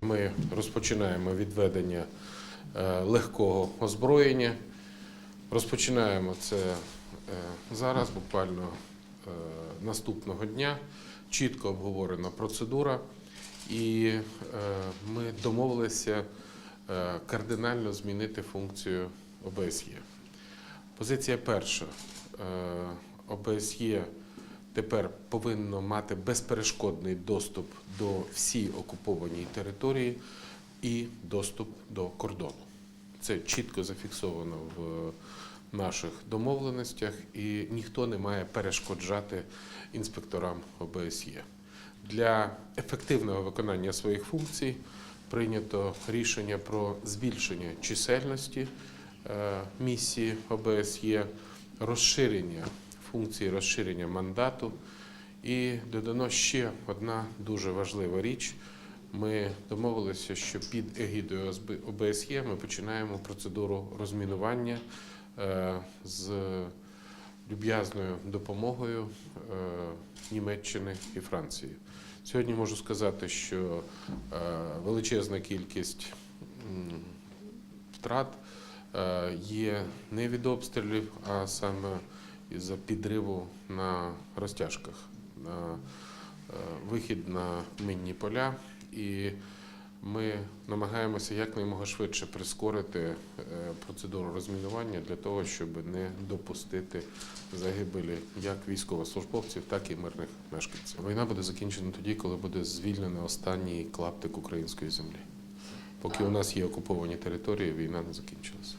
ми розпочинаємо відведення е, легкого озброєння. Розпочинаємо це е, зараз, буквально е, наступного дня. Чітко обговорена процедура, і ми домовилися кардинально змінити функцію ОБСЄ. Позиція перша. ОБСЄ тепер повинно мати безперешкодний доступ до всій окупованій території і доступ до кордону. Це чітко зафіксовано в наших домовленостях, і ніхто не має перешкоджати інспекторам ОБСЄ. Для ефективного виконання своїх функцій прийнято рішення про збільшення чисельності е, місії ОБСЄ, розширення функції розширення мандату. І додано ще одна дуже важлива річ. Ми домовилися, що під егідою ОБСЄ ми починаємо процедуру розмінування е, з люб'язною допомогою е, Німеччини і Франції. Сьогодні можу сказати, що е, величезна кількість втрат є не від обстрілів, а саме із-за підриву на розтяжках, на е, вихід на минні поля. І ми намагаємося якнаймога швидше прискорити е, процедуру розмінування для того, щоб не допустити загибелі як військовослужбовців, так і мирних мешканців. Війна буде закінчена тоді, коли буде звільнено останній клаптик української землі. Поки у нас є окуповані території, війна не закінчилася.